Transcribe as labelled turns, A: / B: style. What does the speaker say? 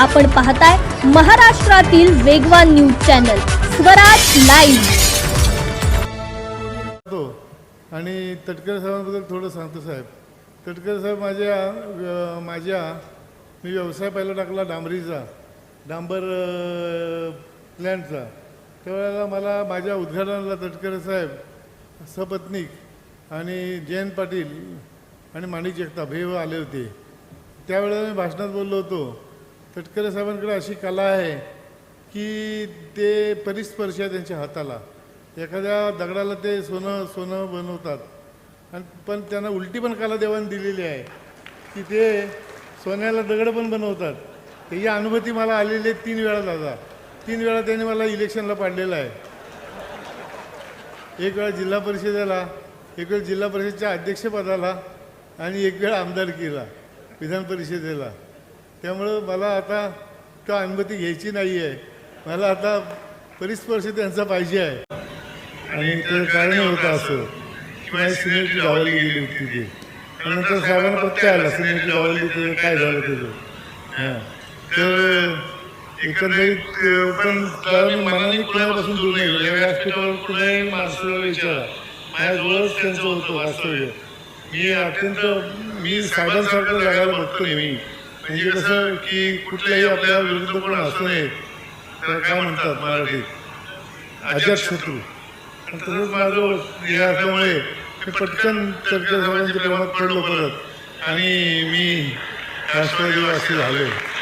A: आपण पाहताय महाराष्ट्रातील वेगवान न्यूज चॅनल स्वराज लाईव्ह.
B: तो. आणि तटकर साहेबांबद्दल थोडं सांगतो साहेब. तटकर साहेब माझ्या माझ्या मी व्यवसाय पहिला टाकला डांबरीचा डांबर प्लॅनचा त्यावेळेला मला माझ्या उद्घाटनाला तटकर साहेब सपत्नीक आणि जयंत पाटील आणि माणिक जगताप हे आले होते. त्यावेळेला मी भाषणात बोललो होतो. तटकरे साहेबांकडे अशी कला आहे की ते परिस्पर्श आहे त्यांच्या हाताला. एखाद्या दगडाला ते सोनं सोनं बनवतात. आणि पण त्यांना उलटी पण कला देवाने दिलेली आहे की ते सोन्याला दगड पण बनवतात. त्याची अनुभूती मला आलेली आहे तीन वेळा दादा. तीन वेळा त्यांनी मला इलेक्शनला पाडलेलं आहे. एक वेळा जिल्हा परिषदेला एक वेळ जिल्हा परिषदेच्या अध्यक्षपदाला आणि एक वेळ आमदारकीला विधान परिषदेला. त्यामुळं मला आता तो अनुमती घ्यायची नाही आहे मला आता परिस्पर्श त्यांचा पाहिजे आहे. आणि ते कारण होतं असं. की माझी सिनियरिटी डावलली गेली होती ती. आणि नंतर साहेबांना पत्ते आला. सिनेटची डावलली ते काय झालं त्याचं? हां. तर एकंदरीत पण कारण मनाने कुणापासून दूर नाही गेलो व्यासपीठावर कुणाही माणसाला विचारा. माझ्याजवळच त्यांचं होतं वास्तव्य. मी अत्यंत मी साहेबांसारखं जगायला बघतो नेहमी. म्हणजे कसं की कुठल्याही आपल्या विरुद्ध कोण असू नये तर काय म्हणतात मराठीत अजात शत्रू. आणि तसंच माझं हे असल्यामुळे मी पटकन चर्चा सगळ्यांच्या प्रेमात पडलो परत. आणि मी राष्ट्रवादीवासी झालो.